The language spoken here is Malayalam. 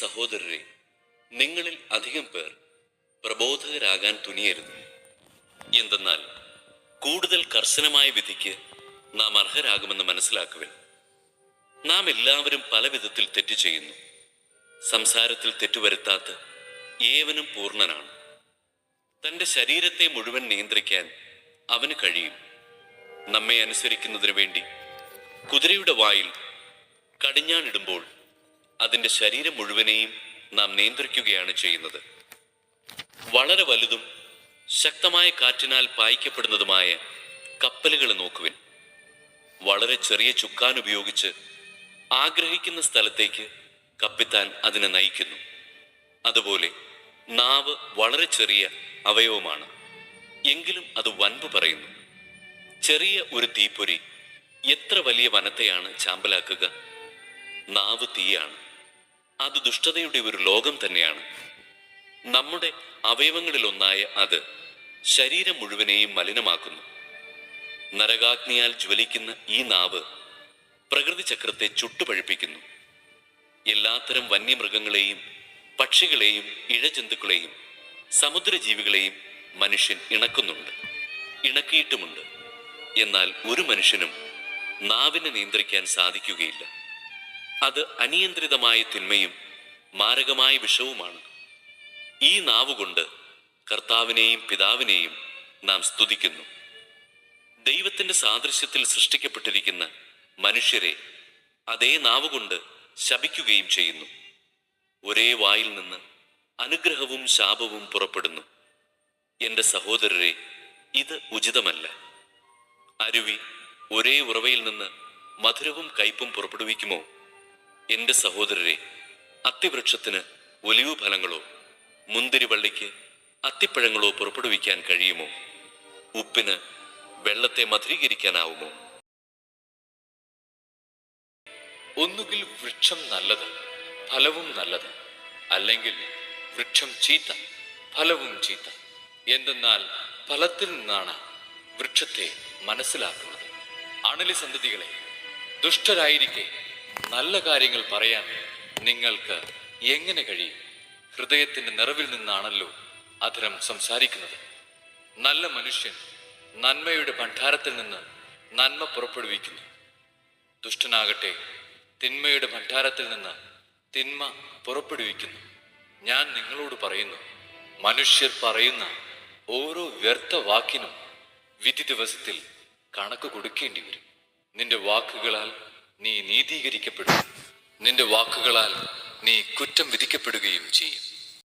സഹോദരരെ നിങ്ങളിൽ അധികം പേർ പ്രബോധകരാകാൻ തുനിയരുത്. എന്തെന്നാൽ കൂടുതൽ കർശനമായ വിധിക്ക് നാം അർഹരാകുമെന്ന് മനസ്സിലാക്കുവിൻ. നാം എല്ലാവരും പല വിധത്തിൽ തെറ്റ് ചെയ്യുന്നു. സംസാരത്തിൽ തെറ്റുവരുത്താത്ത ഏവനും പൂർണനാണ്. തന്റെ ശരീരത്തെ മുഴുവൻ നിയന്ത്രിക്കാൻ അവന് കഴിയും. നമ്മെ അനുസരിക്കുന്നതിനു വേണ്ടി കുതിരയുടെ വായിൽ കടിഞ്ഞാണിടുമ്പോൾ അതിന്റെ ശരീരം മുഴുവനെയും നാം നിയന്ത്രിക്കുകയാണ് ചെയ്യുന്നത്. വളരെ വലുതും ശക്തമായ കാറ്റിനാൽ പായിക്കപ്പെടുന്നതുമായ കപ്പലുകൾ നോക്കുവിൻ. വളരെ ചെറിയ ചുക്കാൻ ഉപയോഗിച്ച് ആഗ്രഹിക്കുന്ന സ്ഥലത്തേക്ക് കപ്പിത്താൻ അതിനെ നയിക്കുന്നു. അതുപോലെ നാവ് വളരെ ചെറിയ അവയവമാണ്. എങ്കിലും അത് വൻപ് പറയുന്നു. ചെറിയ ഒരു തീപ്പൊരി എത്ര വലിയ വനത്തെയാണ് ചാമ്പലാക്കുക? നാവ് തീയാണ്. അത് ദുഷ്ടതയുടെ ഒരു ലോകം തന്നെയാണ്. നമ്മുടെ അവയവങ്ങളിലൊന്നായ അത് ശരീരം മുഴുവനെയും മലിനമാക്കുന്നു. നരകാഗ്നിയാൽ ജ്വലിക്കുന്ന ഈ നാവ് പ്രകൃതി ചക്രത്തെ ചുട്ടുപഴിപ്പിക്കുന്നു. എല്ലാത്തരം വന്യമൃഗങ്ങളെയും പക്ഷികളെയും ഇഴജന്തുക്കളെയും സമുദ്രജീവികളെയും മനുഷ്യൻ ഇണക്കുന്നുണ്ട്. ഇണക്കിയിട്ടുമുണ്ട്. എന്നാൽ ഒരു മനുഷ്യനും നാവിനെ നിയന്ത്രിക്കാൻ സാധിക്കുകയില്ല. അത് അനിയന്ത്രിതമായ തിന്മയും മാരകമായ വിഷവുമാണ്. ഈ നാവുകൊണ്ട് കർത്താവിനെയും പിതാവിനെയും നാം സ്തുതിക്കുന്നു. ദൈവത്തിന്റെ സാദൃശ്യത്തിൽ സൃഷ്ടിക്കപ്പെട്ടിരിക്കുന്ന മനുഷ്യരെ അതേ നാവുകൊണ്ട് ശപിക്കുകയും ചെയ്യുന്നു. ഒരേ വായിൽ നിന്ന് അനുഗ്രഹവും ശാപവും പുറപ്പെടുന്നു. എന്റെ സഹോദരരെ ഇത് ഉചിതമല്ല. അരുവി ഒരേ ഉറവയിൽ നിന്ന് മധുരവും കയ്പും പുറപ്പെടുവിക്കുമോ? എന്റെ സഹോദരരെ അത്തിവൃക്ഷത്തിന് ഒലിവ് ഫലങ്ങളോ മുന്തിരിവള്ളിക്ക് അത്തിപ്പഴങ്ങളോ പുറപ്പെടുവിക്കാൻ കഴിയുമോ? ഉപ്പിന് വെള്ളത്തെ മധുരീകരിക്കാനാവുമോ? ഒന്നുകിൽ വൃക്ഷം നല്ലത് ഫലവും നല്ലത് അല്ലെങ്കിൽ വൃക്ഷം ചീത്ത ഫലവും ചീത്ത. എന്തെന്നാൽ ഫലത്തിൽ നിന്നാണ് വൃക്ഷത്തെ മനസ്സിലാക്കുന്നത്. അണലി സന്തതികളെ ദുഷ്ടരായിരിക്കെ നല്ല കാര്യങ്ങൾ പറയാൻ നിങ്ങൾക്ക് എങ്ങനെ കഴിയും? ഹൃദയത്തിന്റെ നിറവിൽ നിന്നാണല്ലോ അധരം സംസാരിക്കുന്നത്. നല്ല മനുഷ്യൻ നന്മയുടെ ഭണ്ഡാരത്തിൽ നിന്ന് നന്മ പുറപ്പെടുവിക്കുന്നു. ദുഷ്ടനാകട്ടെ തിന്മയുടെ ഭണ്ഡാരത്തിൽ നിന്ന് തിന്മ പുറപ്പെടുവിക്കുന്നു. ഞാൻ നിങ്ങളോട് പറയുന്നു മനുഷ്യർ പറയുന്ന ഓരോ വ്യർത്ഥ വാക്കിനും വിധി ദിവസത്തിൽ കണക്ക് കൊടുക്കേണ്ടി വരും. നിന്റെ വാക്കുകളാൽ നീ നീതീകരിക്കപ്പെടും. നിന്റെ വാക്കുകളാൽ നീ കുറ്റം വിധിക്കപ്പെടുകയും ചെയ്യും.